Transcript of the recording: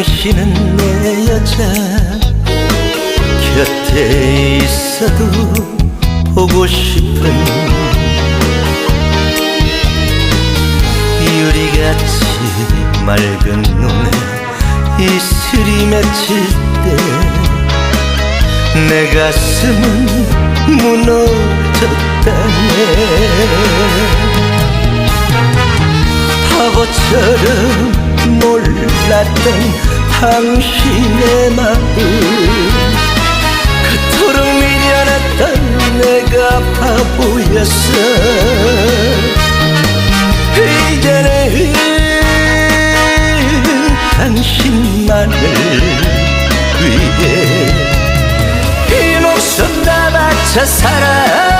당신은 내 여자. 곁에 있어도 보고 싶은 유리같이 맑은 눈에 이슬이 맺힐 때 내 가슴은 무너졌다네. 바보처럼 몰랐던 당신의 마음. 그토록 미련했던 내가 바보였어. 이제는 당신만을 위해 이 목숨 다 바쳐 사랑